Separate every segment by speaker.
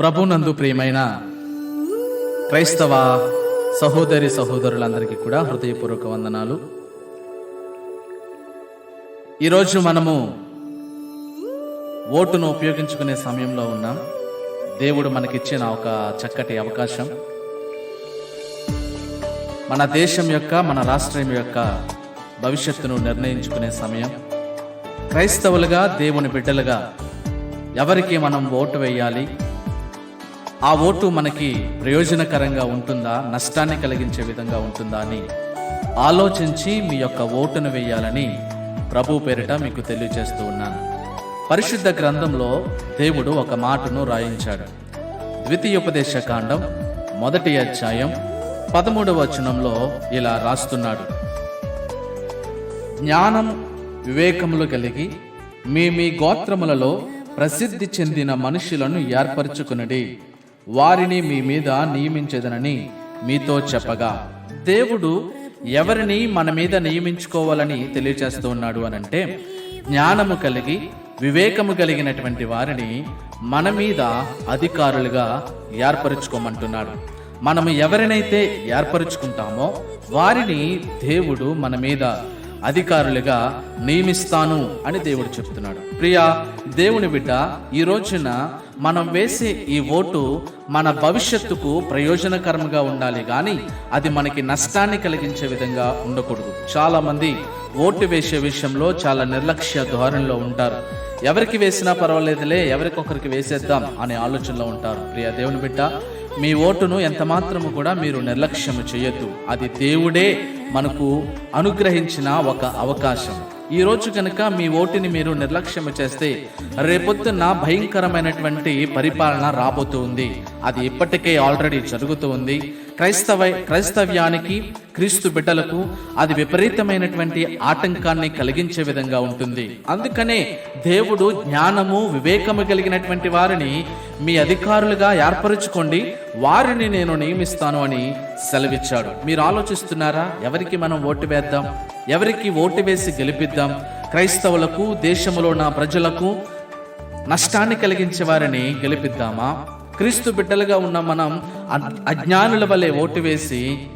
Speaker 1: ప్రభునందు ప్రియమైన క్రైస్తవ సహోదరి సహోదరులందరికీ కూడా హృదయపూర్వక వందనాలు. ఈరోజు మనము ఓటును ఉపయోగించుకునే సమయంలో ఉన్నాం. దేవుడు మనకిచ్చిన ఒక చక్కటి అవకాశం. మన దేశం యొక్క మన రాష్ట్రం యొక్క భవిష్యత్తును నిర్ణయించుకునే సమయం. క్రైస్తవులుగా దేవుని బిడ్డలుగా ఎవరికి మనం ఓటు వేయాలి? ఆ ఓటు మనకి ప్రయోజనకరంగా ఉంటుందా? నష్టాన్ని కలిగించే విధంగా ఉంటుందా అని ఆలోచించి మీ యొక్క ఓటును వేయాలని ప్రభు పేరిట మీకు తెలియజేస్తూ ఉన్నాను. పరిశుద్ధ గ్రంథంలో దేవుడు ఒక మాటను రాయించాడు. ద్వితీయోపదేశ కాండం మొదటి అధ్యాయం పదమూడవ వచనంలో ఇలా రాస్తున్నాడు. జ్ఞానం వివేకములు కలిగి మీ మీ గోత్రములలో ప్రసిద్ధి చెందిన మనుషులను ఏర్పరచుకునడి. వారిని మీ మీద నియమించదనని మీతో చెప్పగా దేవుడు ఎవరిని మన మీద నియమించుకోవాలని తెలియజేస్తూ ఉన్నాడు అనంటే జ్ఞానము కలిగి వివేకము కలిగినటువంటి వారిని మన మీద అధికారులుగా ఏర్పరచుకోమంటున్నాడు. మనము ఎవరినైతే ఏర్పరచుకుంటామో వారిని దేవుడు మన మీద అధికారులుగా నియమిస్తాను అని దేవుడు చెప్తున్నాడు. ప్రియా దేవుని బిడ్డ ఈ రోజున మనం వేసే ఈ ఓటు మన భవిష్యత్తుకు ప్రయోజనకరంగా ఉండాలి కానీ అది మనకి నష్టాన్ని కలిగించే విధంగా ఉండకూడదు. చాలా మంది ఓటు వేసే విషయంలో చాలా నిర్లక్ష్య ధోరణిలో ఉంటారు. ఎవరికి వేసినా పర్వాలేదులే ఎవరికొకరికి వేసేద్దాం అనే ఆలోచనలో ఉంటారు. ప్రియ దేవుని బిడ్డ మీ ఓటును ఎంత మాత్రము కూడా మీరు నిర్లక్ష్యము చేయొద్దు. అది దేవుడే మనకు అనుగ్రహించిన ఒక అవకాశం. ఈ రోజు కనుక మీ ఓటుని మీరు నిర్లక్ష్యం చేస్తే రేపొద్దున భయంకరమైనటువంటి పరిపాలన రాబోతుంది. అది ఇప్పటికే ఆల్రెడీ జరుగుతూ ఉంది క్రైస్తవ క్రైస్తవ్యానికి క్రీస్తు బిడ్డలకు అది విపరీతమైనటువంటి ఆటంకాన్ని కలిగించే విధంగా ఉంటుంది. అందుకనే దేవుడు జ్ఞానము వివేకము కలిగినటువంటి వారిని మీ అధికారులుగా ఏర్పరచుకోండి. వారిని నేను నియమిస్తాను అని సెలవిచ్చాడు. మీరు ఆలోచిస్తున్నారా? ఎవరికి మనం ఓటు వేద్దాం? ఎవరికి ఓటు వేసి గెలిపిద్దాం? క్రైస్తవులకు దేశంలో నా ప్రజలకు నష్టాన్ని కలిగించే వారిని గెలిపిద్దామా? క్రీస్తు బిడ్డలుగా ఉన్న మనం అజ్ఞానుల వలె ఓటు వేసి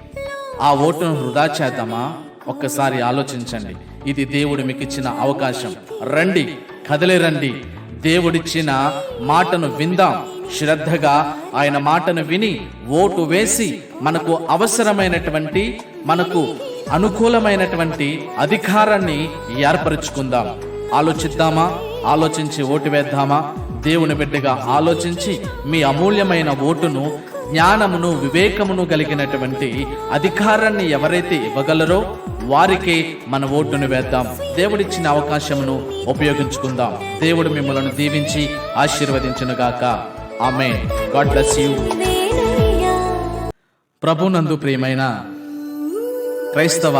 Speaker 1: ఆ ఓటును వృధా చేద్దామా? ఒక్కసారి ఆలోచించండి. ఇది దేవుడు మీకు ఇచ్చిన అవకాశం. రండి కదలే రండి దేవుడిచ్చిన మాటను విందాం. శ్రద్ధగా ఆయన మాటను విని ఓటు వేసి మనకు అవసరమైనటువంటి మనకు అనుకూలమైనటువంటి అధికారాన్ని ఏర్పరచుకుందాం. ఆలోచిద్దామా? ఆలోచించి ఓటు వేద్దామా? దేవుని బిడ్డగా ఆలోచించి మీ అమూల్యమైన ఓటును జ్ఞానమును వివేకమును కలిగినటువంటి అధికారాన్ని ఎవరైతే ఇవ్వగలరో వారికి మన ఓటును వేద్దాం. దేవుడిచ్చిన అవకాశమును ఉపయోగించుకుందాం. దేవుడు మిమ్మల్ని దీవించి ఆశీర్వదించునుగాక. ఆమె గాడ్ బ్లెస్ యూ. ప్రభునందు ప్రియమైన క్రైస్తవ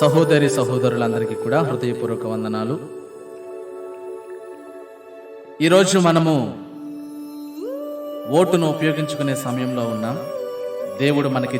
Speaker 1: సహోదరి సహోదరులందరికీ కూడా హృదయపూర్వక వందనాలు. ఈరోజు మనము ఓటును ఉపయోగించుకునే సమయంలో ఉన్నాం. దేవుడు మనకి